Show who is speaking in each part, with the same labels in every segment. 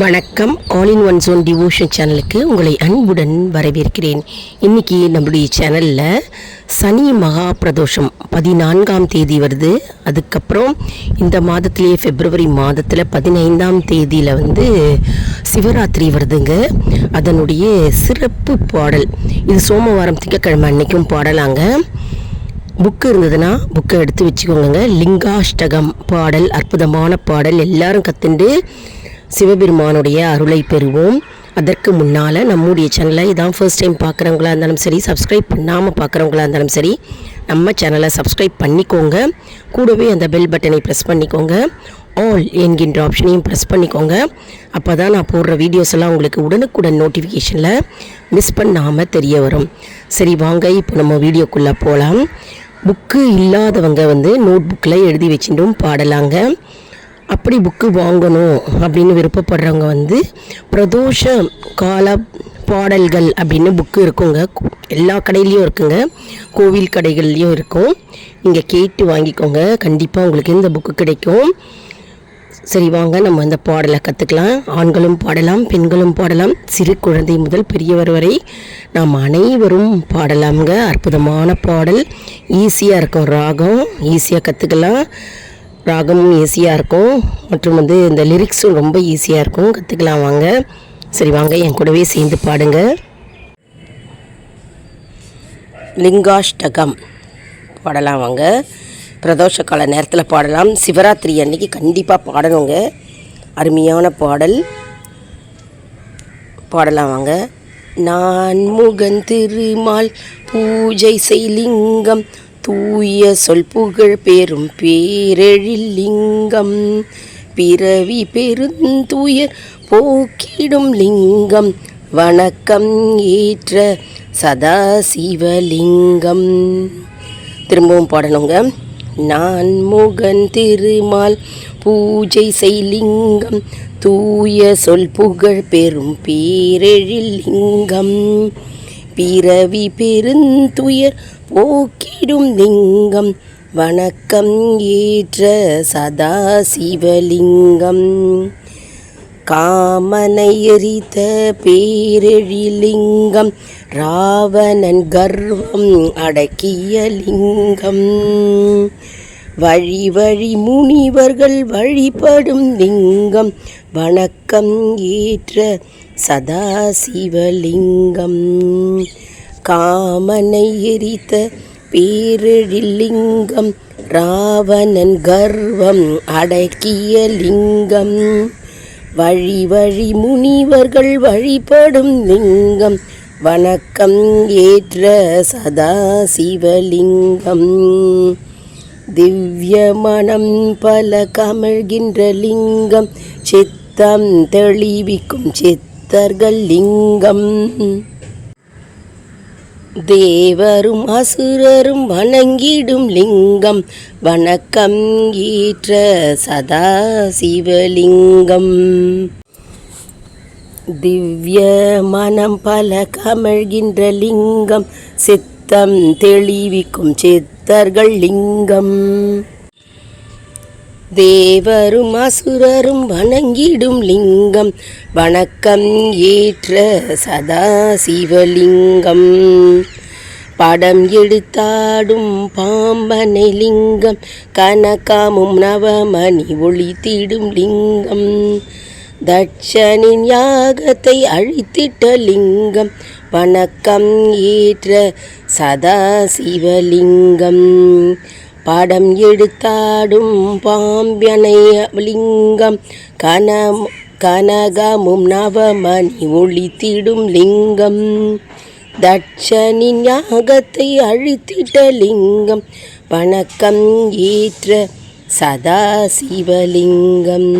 Speaker 1: வணக்கம். All in one zone devotion சேனலுக்கு உங்களை அன்புடன் வரவேற்கிறேன். இன்றைக்கி நம்மளுடைய சேனலில் சனி மகா பிரதோஷம் பதினான்காம் தேதி வருது. அதுக்கப்புறம் இந்த மாதத்திலேயே பிப்ரவரி மாதத்தில் பதினைந்தாம் தேதியில் வந்து சிவராத்திரி வருதுங்க. அதனுடைய சிறப்பு பாடல். இது சோமவாரம் திங்கக்கிழமை அன்னைக்கும் பாடலாங்க. புக்கு இருந்ததுன்னா புக்கை எடுத்து வச்சுக்கோங்க லிங்காஷ்டகம் பாடல் அற்புதமான பாடல். எல்லாரும் கத்துண்டு சிவபெருமானுடைய அருளை பெறுவோம். அதற்கு முன்னால் நம்முடைய சேனலை இதான் ஃபர்ஸ்ட் டைம் பார்க்குறவங்களா இருந்தாலும் சரி சப்ஸ்கிரைப் பண்ணாமல் பார்க்குறவங்களா இருந்தாலும் சரி நம்ம சேனலை சப்ஸ்கிரைப் பண்ணிக்கோங்க. கூடவே அந்த பெல் பட்டனை ப்ரெஸ் பண்ணிக்கோங்க. ஆல் என்கின்ற ஆப்ஷனையும் ப்ரெஸ் பண்ணிக்கோங்க. அப்போ தான் நான் போடுற வீடியோஸ் எல்லாம் உங்களுக்கு உடனுக்குடன் நோட்டிஃபிகேஷனில் மிஸ் பண்ணாமல் தெரிய வரும். சரி வாங்க இப்போ நம்ம வீடியோக்குள்ளே போகலாம் புக்கு இல்லாதவங்க வந்து நோட் புக்கில் எழுதி வச்சுட்டும் பாடலாங்க. அப்படி புக்கு வாங்கணும் அப்படின்னு விருப்பப்படுறவங்க வந்து பிரதோஷ கால பாடல்கள் அப்படின்னு புக்கு இருக்குங்க. எல்லா கடையிலையும் இருக்குங்க. கோவில் கடைகள்லையும் இருக்கும். இங்கே கேட்டு வாங்கிக்கோங்க. கண்டிப்பாக உங்களுக்கு இந்த புக்கு கிடைக்கும். சரி வாங்க. நம்ம அந்த பாடலை கற்றுக்கலாம் ஆண்களும் பாடலாம் பெண்களும் பாடலாம். சிறு குழந்தை முதல் பெரியவர் வரை நாம் அனைவரும் பாடலாம்ங்க. அற்புதமான பாடல். ஈஸியாக இருக்கும். ராகம் ஈஸியாக கற்றுக்கலாம் ராகமும் ஈஸியாக இருக்கும். மற்றும் வந்து இந்த லிரிக்ஸும் ரொம்ப ஈஸியாக இருக்கும். கற்றுக்கலாம் வாங்க. சரி வாங்க என் கூடவே சேர்ந்து பாடுங்க. லிங்காஷ்டகம். பாடலாம் வாங்க. பிரதோஷ கால நேரத்தில் பாடலாம். சிவராத்திரி அன்னைக்கு கண்டிப்பாக பாடணுங்க. அருமையான பாடல். பாடலாம் வாங்க. நான் முகன் திருமால் பூஜை செய்லிங்கம் தூய சொல் புகழ் பெரும் பேரெழில் லிங்கம். பிறவி பெருந்துயர் போக்கிடும் லிங்கம். வணக்கம் ஏற்ற சதா சிவலிங்கம் திரும்பவும் பாடணுங்க. நான் முகன் திருமால் பூஜை செய்லிங்கம். தூய சொல் புகழ் பெரும் பேரெழில் லிங்கம். பிறவி பெருந்துயர் போக்கிடும் லிங்கம் வணக்கம் ஏற்ற சதா சிவலிங்கம் காமனை எரித்த பேரெழிலிங்கம் ராவணன் கர்வம் அடக்கிய லிங்கம். வழி வழி முனிவர்கள் வழிபடும் லிங்கம் வணக்கம் ஏற்ற சதா சிவலிங்கம் காமனை எரித்த பேரெழிலிங்கம் ராவணன் கர்வம் அடக்கிய லிங்கம். வழி வழி முனிவர்கள் வழிபடும் லிங்கம் வணக்கம் ஏற்ற சதா சிவலிங்கம். திவ்ய மனம் பல கமழ்கின்ற லிங்கம் சித்தம் தெளிவிக்கும் சித்தர்கள் லிங்கம். தேவரும் அசுரரும் வணங்கிடும் லிங்கம் வணக்கம் ஈற்ற சதா சிவலிங்கம். திவ்ய மனம் பல கமழ்கின்ற லிங்கம் சித்தம் தெளிவிக்கும் சித்தர்கள் லிங்கம். தேவரும் அசுரரும் வணங்கிடும் லிங்கம். வணக்கம் ஏற்ற சதா சிவலிங்கம் படம் எடுத்தாடும் பாம்பனை லிங்கம் கனகாமும் நவமணி ஒளித்திடும் லிங்கம். தட்சனின் யாகத்தை அழித்திட்ட லிங்கம். வணக்கம் ஏற்ற சதா சிவலிங்கம் படம் எடுத்தாடும் பாம்பியனை லிங்கம் கன கனகமும் நவமணி ஒளித்திடும் லிங்கம். தட்சனின் யாகத்தை அழித்திட்ட லிங்கம். வணக்கம் ஏற்ற சதா சிவலிங்கம்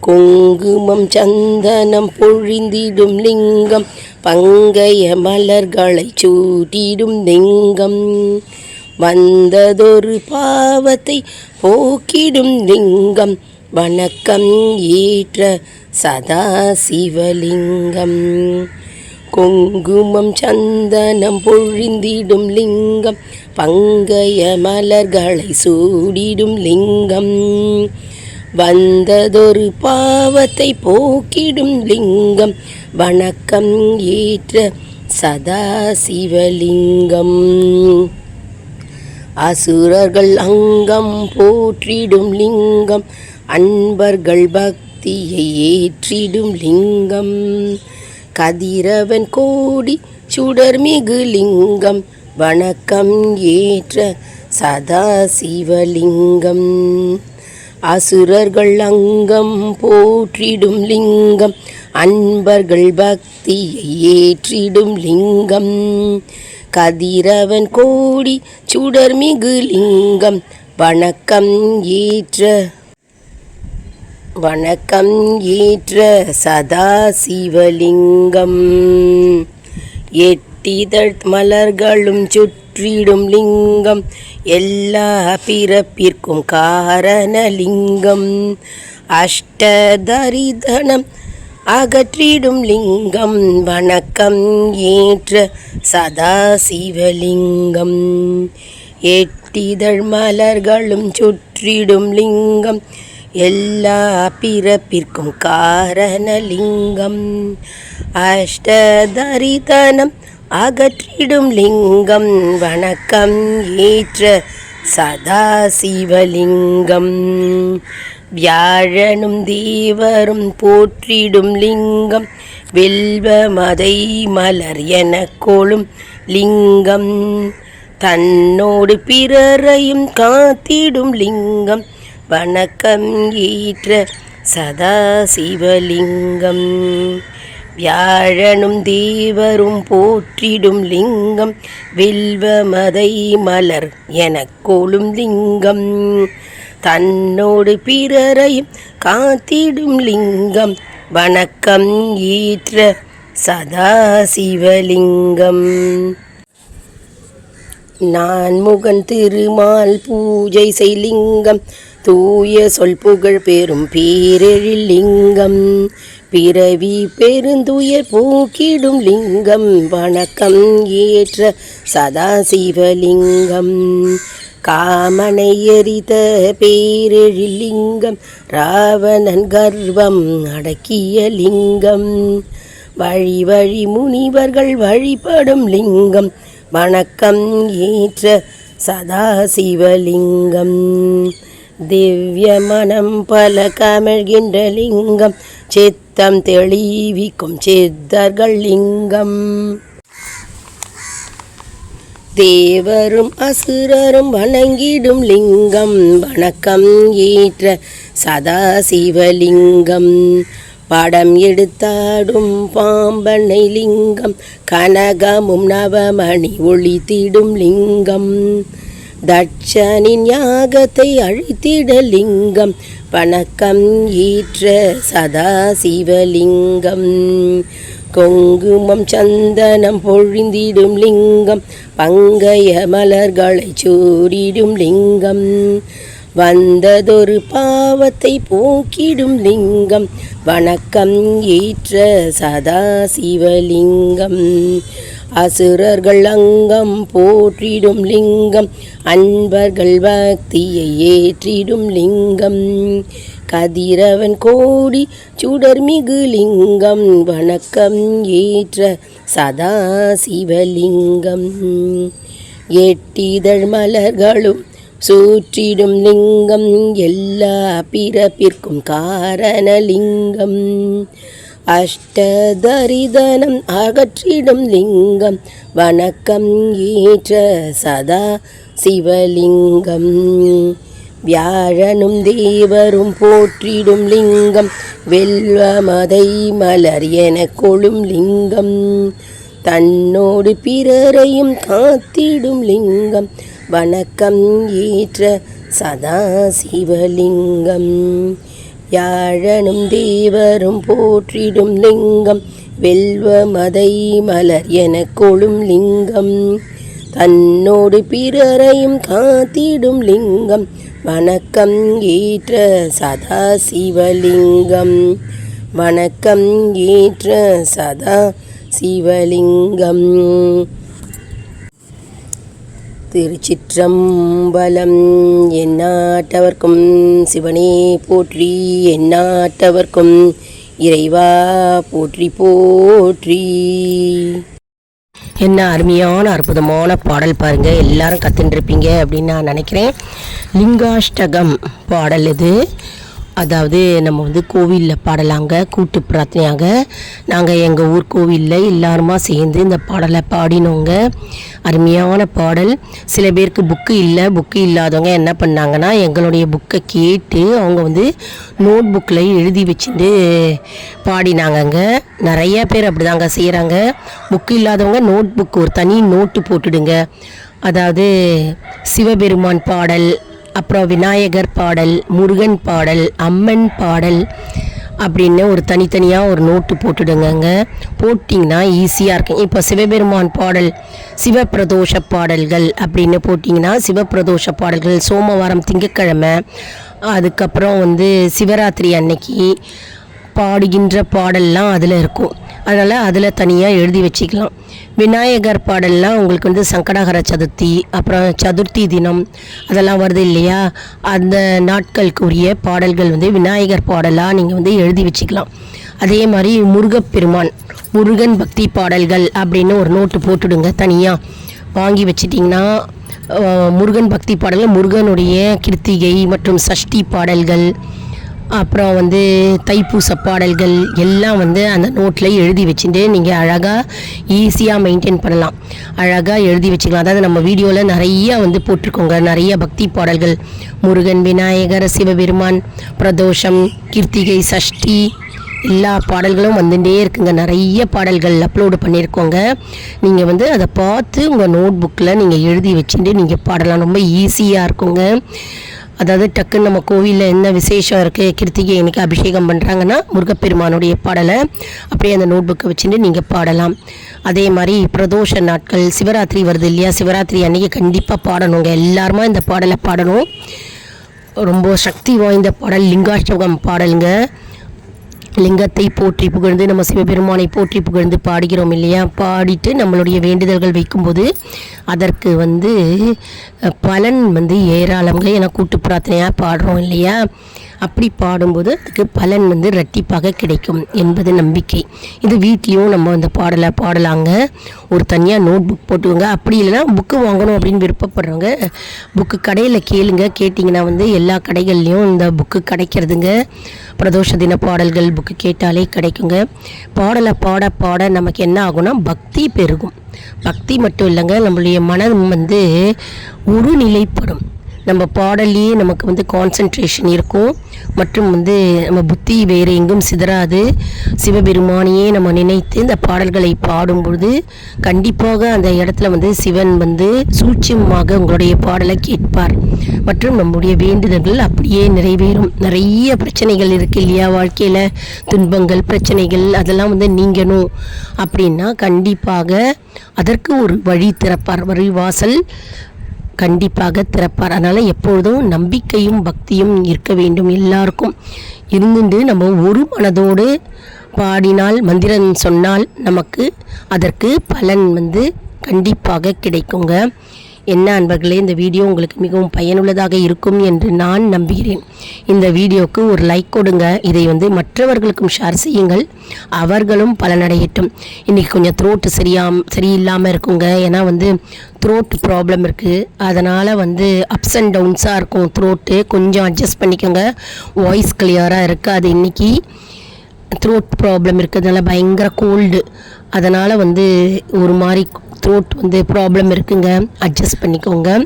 Speaker 1: குங்குமம் சந்தனம் பொழிந்திடும் லிங்கம். பங்கைய மலர்களை சூட்டிடும் லிங்கம். வந்ததொரு பாவத்தை போக்கிடும் லிங்கம் வணக்கம் ஈற்ற சதா சிவலிங்கம். குங்குமம் சந்தனம் பொழிந்திடும் லிங்கம் பங்கைய மலர்களை சூடிடும் லிங்கம். வந்ததொரு பாவத்தை போக்கிடும் லிங்கம் வணக்கம் ஏற்ற சதா சிவலிங்கம். அசுரர்கள் அங்கம் போற்றிடும் லிங்கம் அன்பர்கள் பக்தியை ஏற்றிடும் லிங்கம். கதிரவன் கோடி சுடர்மிகு லிங்கம் வணக்கம் ஏற்ற சதா சிவலிங்கம் அசுரர்கள் அங்கம் போற்றிடும் லிங்கம் அன்பர்கள் பக்தியை ஏற்றிடும் லிங்கம். கதிரவன் கோடி சுடர்மிகு லிங்கம். வணக்கம் ஏற்ற. வணக்கம் ஏற்ற சதா சிவலிங்கம். எட்டிதழ் மலர்களும் சுற்றிடும் லிங்கம். எல்லா பிறப்பிற்கும் காரணலிங்கம். அஷ்டதரிதனம் அகற்றிடும் லிங்கம் வணக்கம் ஏற்ற சதா சிவலிங்கம் எட்டிதழ் மலர்களும் சுற்றிடும் லிங்கம் எல்லா பிறப்பிற்கும் காரணலிங்கம். அஷ்டதரிதனம் அகற்றிடும் லிங்கம் வணக்கம் ஏற்ற சதா சிவலிங்கம் வியாழனும் தேவரும் போற்றிடும் லிங்கம் வெல்வ மதை மலர் என கொளும் லிங்கம். தன்னோடு பிறரையும் காத்திடும் லிங்கம் வணக்கம் ஈற்ற சதா சிவலிங்கம் வியாழனும் தேவரும் போற்றிடும் லிங்கம் வில்வ மதை மலர் எனக் கொளும் லிங்கம். தன்னோடு பிறரையும் காத்திடும் லிங்கம். வணக்கம் ஈற்ற சதா சிவலிங்கம் நான் முகன் திருமால் பூஜை செய்லிங்கம். தூய சொல் புகழ் பெறும் பேரெழில் லிங்கம். பிறவி பெருந்துயர் போக்கிடும் லிங்கம். வணக்கம் ஏற்ற சதாசிவலிங்கம். காமனை எரித பேரெழிலிங்கம் ராவணன் கர்வம் அடக்கிய லிங்கம். வழி வழி முனிவர்கள் வழிபடும் லிங்கம் வணக்கம் ஏற்ற சதாசிவலிங்கம். திவ்ய மனம் பல கமழ்கின்ற லிங்கம் சித்தம் தெளிவிக்கும் சித்தர்கள் லிங்கம். தேவரும் அசுரரும் வணங்கிடும் லிங்கம் வணக்கம் ஏற்ற சதாசிவலிங்கம். படம் எடுத்தாடும் பாம்பனை லிங்கம் கனகமும் நவமணி ஒளித்திடும் லிங்கம். தட்சனின் யாகத்தை அழித்திட லிங்கம் வணக்கம் ஈற்ற சதா சிவலிங்கம் கொங்குமம் சந்தனம் பொழிந்திடும் லிங்கம் பங்கைய மலர்களை சூடிடும் லிங்கம். வந்ததொரு பாவத்தை போக்கிடும் லிங்கம் வணக்கம் ஈற்ற சதா சிவலிங்கம் அசுரர்கள் அங்கம் போற்றிடும் லிங்கம் அன்பர்கள் பக்தியை ஏற்றிடும் லிங்கம். கதிரவன் கோடி சுடர்மிகு லிங்கம் வணக்கம் ஏற்ற சதா சிவலிங்கம் எட்டிதழ் மலர்களும் சூற்றிடும் லிங்கம் எல்லா பிறப்பிற்கும் காரணலிங்கம். அஷ்டதரிதனம் அகற்றிடும் லிங்கம் வணக்கம் ஏற்ற சதா சிவலிங்கம் வியாழனும் தேவரும் போற்றிடும் லிங்கம் வெல்வமதை மலர் என கொழும் லிங்கம். தன்னோடு பிறரையும் காத்திடும் லிங்கம் வணக்கம் ஏற்ற சதா சிவலிங்கம் வியாழனும் தேவரும் போற்றிடும் லிங்கம் வெல்வமதை மலர் என கொழும் லிங்கம். தன்னோடு பிறரையும் காத்திடும் லிங்கம். வணக்கம் ஈற்ற சதா சிவலிங்கம் வணக்கம் ஈற்ற சதா சிவலிங்கம் திருச்சிற்றம்பலம் எந்நாட்டவர்க்கும் சிவனே போற்றி எந்நாட்டவர்க்கும் இறைவா போற்றி போற்றி. என்ன அருமையான அற்புதமான பாடல் பாருங்கள் எல்லாரும் கத்துட்டுருப்பீங்க அப்படின்னு நான் நினைக்கிறேன். லிங்காஷ்டகம் பாடல் இது. அதாவது நம்ம வந்து கோவிலில் பாடலாங்க கூட்டு பிரார்த்தனையாக. நாங்கள் எங்கள் ஊர் கோவிலில் எல்லாருமா சேர்ந்து இந்த பாடலை பாடினோங்க. அருமையான பாடல். சில பேருக்கு புக்கு இல்லை புக்கு இல்லாதவங்க என்ன பண்ணாங்கன்னா எங்களுடைய புக்கை கேட்டு அவங்க வந்து நோட் புக்கில் எழுதி வச்சுட்டு பாடினாங்கங்க. நிறைய பேர் அப்படிதாங்க செய்கிறாங்க புக்கு இல்லாதவங்க நோட் புக் ஒரு தனி நோட்டு போட்டுடுங்க. அதாவது சிவபெருமான் பாடல் அப்புறம் விநாயகர் பாடல் முருகன் பாடல் அம்மன் பாடல் அப்படின்னு ஒரு தனித்தனியாக ஒரு நோட்டு போட்டுடுங்கங்க. போட்டிங்கன்னா ஈஸியாக இருக்கும். இப்போ சிவபெருமான் பாடல் சிவப்பிரதோஷ பாடல்கள் அப்படின்னு போட்டிங்கன்னா சிவப்பிரதோஷ பாடல்கள் சோமவாரம் திங்கக்கிழமை அதுக்கப்புறம் வந்து சிவராத்திரி அன்னைக்கு பாடுகின்ற பாடல்லாம் அதில் இருக்கும். அதனால் அதில் தனியாக எழுதி வச்சுக்கலாம். விநாயகர் பாடல்லாம் உங்களுக்கு வந்து சங்கடகர சதுர்த்தி அப்புறம் சதுர்த்தி தினம் அதெல்லாம் வருது இல்லையா? அந்த நாட்களுக்குரிய பாடல்கள் வந்து விநாயகர் பாடலாக நீங்கள் வந்து எழுதி வச்சுக்கலாம். அதே மாதிரி முருகப்பெருமான் முருகன் பக்தி பாடல்கள் அப்படின்னு ஒரு நோட்டு போட்டுடுங்க தனியாக வாங்கி வச்சிட்டிங்கன்னா முருகன் பக்தி பாடல்கள் முருகனுடைய கிருத்திகை மற்றும் சஷ்டி பாடல்கள் அப்புறம் வந்து தைப்பூச பாடல்கள் எல்லாம் வந்து அந்த நோட்டில் எழுதி வச்சுட்டு நீங்கள் அழகாக ஈஸியாக மெயின்டைன் பண்ணலாம். அழகாக எழுதி வச்சுக்கலாம். அதாவது நம்ம வீடியோவில் நிறையா வந்து போட்டிருக்கோங்க. நிறைய பக்தி பாடல்கள். முருகன் விநாயகர் சிவபெருமான் பிரதோஷம் கிருத்திகை சஷ்டி எல்லா பாடல்களும் வந்துட்டே இருக்குங்க. நிறைய பாடல்கள் அப்லோடு பண்ணியிருக்கோங்க நீங்கள் வந்து அதை பார்த்து உங்கள் நோட் புக்கில் நீங்கள் எழுதி வச்சுட்டு நீங்கள் பாடலாம். ரொம்ப ஈஸியாக இருக்குங்க. அதாவது டக்குன்னு நம்ம கோவிலில் என்ன விசேஷம் இருக்குது கிருத்திகை இன்னைக்கு அபிஷேகம் பண்ணுறாங்கன்னா முருகப்பெருமானுடைய பாடலை அப்படியே அந்த நோட் புக்கை வச்சுட்டு நீங்கள் பாடலாம். அதே மாதிரி பிரதோஷ நாட்கள் சிவராத்திரி வருது இல்லையா? சிவராத்திரி அன்றைக்கி கண்டிப்பாக பாடணுங்க. எல்லாருமா இந்த பாடலை பாடணும். ரொம்ப சக்தி வாய்ந்த பாடல் லிங்காஷ்டகம் பாடலுங்க. லிங்கத்தை போற்றி புகழ்ந்து நம்ம சிவபெருமானை போற்றி புகழ்ந்து பாடுகிறோம் இல்லையா? பாடிட்டு நம்மளுடைய வேண்டுதல்கள் வைக்கும்போது அதற்கு வந்து பலன் வந்து ஏராளமாக ஏன்னா கூட்டு பிரார்த்தனையாக பாடுறோம் இல்லையா? அப்படி பாடும்போது அதுக்கு பலன் வந்து ரெட்டிப்பாக கிடைக்கும் என்பது நம்பிக்கை. இது வீட்லேயும் நம்ம அந்த பாடலை பாடலாங்க. ஒரு தனியாக நோட் புக் போட்டுக்கோங்க. அப்படி இல்லைன்னா புக்கு வாங்கணும் அப்படின்னு விருப்பப்படுறவங்க புக்கு கடையில் கேளுங்க. கேட்டிங்கன்னா வந்து எல்லா கடைகள்லேயும் இந்த புக்கு கிடைக்கிறதுங்க. பிரதோஷ தின பாடல்கள் புக்கு கேட்டாலே கிடைக்குங்க. பாடலை பாட பாட நமக்கு என்ன ஆகும்னா பக்தி பெருகும். பக்தி மட்டும் இல்லைங்க நம்மளுடைய மனம் வந்து ஒரு நிலைப்படும் நம்ம பாடல்லையே நமக்கு வந்து கான்சன்ட்ரேஷன் இருக்கும். மற்றும் வந்து நம்ம புத்தி வேறு எங்கும் சிதறாது. சிவபெருமானையே நம்ம நினைத்து இந்த பாடல்களை பாடும்பொழுது கண்டிப்பாக அந்த இடத்துல வந்து சிவன் வந்து சூட்சியமாக உங்களுடைய பாடலை கேட்பார். மற்றும் நம்முடைய வேண்டுதல்கள் அப்படியே நிறைவேறும். நிறைய பிரச்சனைகள் இருக்குது இல்லையா வாழ்க்கையில்? துன்பங்கள் பிரச்சனைகள் அதெல்லாம் வந்து நீங்கணும். அப்படின்னா கண்டிப்பாக அதற்கு ஒரு வழி திறப்பார். வழி வாசல் கண்டிப்பாக திறப்பார். அதனால் எப்பொழுதும் நம்பிக்கையும் பக்தியும் இருக்க வேண்டும் எல்லாருக்கும். இருந்துட்டு நம்ம ஒரு மனதோடு பாடினால் மந்திரம் சொன்னால் நமக்கு அதற்கு பலன் வந்து கண்டிப்பாக கிடைக்குங்க. என்ன அன்பர்களே இந்த வீடியோ உங்களுக்கு மிகவும் பயனுள்ளதாக இருக்கும் என்று நான் நம்புகிறேன். இந்த வீடியோவுக்கு ஒரு லைக் கொடுங்க. இதை வந்து மற்றவர்களுக்கும் ஷேர் செய்யுங்கள். அவர்களும் பலனடையட்டும். இன்றைக்கி கொஞ்சம் த்ரோட்டு சரியாம் சரியில்லாமல் இருக்குங்க. ஏன்னா வந்து த்ரோட் ப்ராப்ளம் இருக்குது அதனால் வந்து அப்ஸ் அண்ட் டவுன்ஸாக இருக்கும் த்ரோட்டு கொஞ்சம் அட்ஜஸ்ட் பண்ணிக்கோங்க. வாய்ஸ் கிளியராக இருக்காது. இன்றைக்கி த்ரோட் ப்ராப்ளம் இருக்கிறதுனால பயங்கர கோல்டு அதனால் வந்து ஒரு மாதிரி த்ரோட் வந்து ப்ராப்ளம் இருக்குங்க. அட்ஜஸ்ட் பண்ணிக்கோங்க.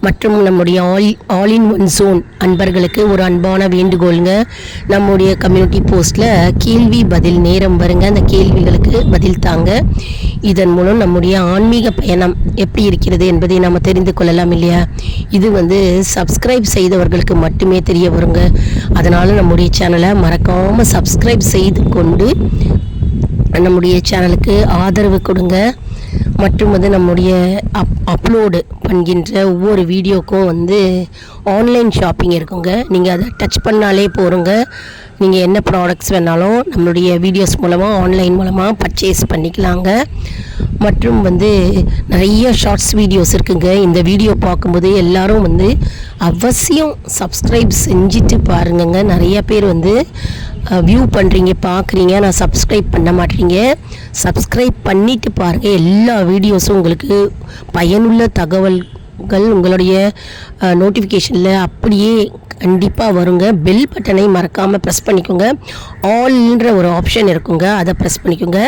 Speaker 1: மற்றும் நம்முடைய all all in one zone அன்பர்களுக்கு ஒரு அன்பான வேண்டுகோளுங்க. நம்முடைய கம்யூனிட்டி போஸ்ட்டில் கேள்வி பதில் நேரம் வருங்க. அந்த கேள்விகளுக்கு பதில் தாங்க. இதன் மூலம் நம்முடைய ஆன்மீக பயணம் எப்படி இருக்கிறது என்பதை நாம் தெரிந்து கொள்ளலாம் இல்லையா? இது வந்து சப்ஸ்கிரைப் செய்தவர்களுக்கு மட்டுமே தெரிய வருங்க. அதனால் நம்முடைய சேனலை மறக்காமல் சப்ஸ்கிரைப் செய்து கொண்டு நம்முடைய சேனலுக்கு ஆதரவு கொடுங்க. மற்றும் வந்து நம்முடைய அப் அப்லோடு பண்ணுகின்ற ஒவ்வொரு வீடியோக்கும் வந்து ஆன்லைன் ஷாப்பிங் இருக்குங்க. நீங்கள் அதை டச் பண்ணாலே போகிறோங்க நீங்கள் என்ன ப்ராடக்ட்ஸ் வேணாலும் நம்மளுடைய வீடியோஸ் மூலமாக ஆன்லைன் மூலமாக பர்ச்சேஸ் பண்ணிக்கலாங்க. மற்றும் வந்து நிறைய ஷார்ட்ஸ் வீடியோஸ் இருக்குங்க. இந்த வீடியோ பார்க்கும்போது எல்லாரும் வந்து அவசியம் சப்ஸ்கிரைப் செஞ்சுட்டு பாருங்கங்க. நிறைய பேர் வந்து வியூ பண்ணுறீங்க பார்க்குறீங்க நான் சப்ஸ்கிரைப் பண்ண மாட்டீங்க சப்ஸ்கிரைப் பண்ணிவிட்டு பாருங்கள் எல்லா வீடியோஸும் உங்களுக்கு பயனுள்ள தகவல்கள் உங்களுடைய நோட்டிஃபிகேஷனில் அப்படியே கண்டிப்பாக வருங்க. பெல் பட்டனை மறக்காமல் ப்ரெஸ் பண்ணிக்கோங்க. ஆல்ன்ற ஒரு ஆப்ஷன் இருக்குங்க அதை ப்ரெஸ் பண்ணிக்கோங்க.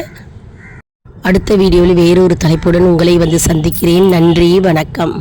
Speaker 1: அடுத்த வீடியோவில் வேறொரு தலைப்புடன் உங்களை வந்து சந்திக்கிறேன். நன்றி வணக்கம்.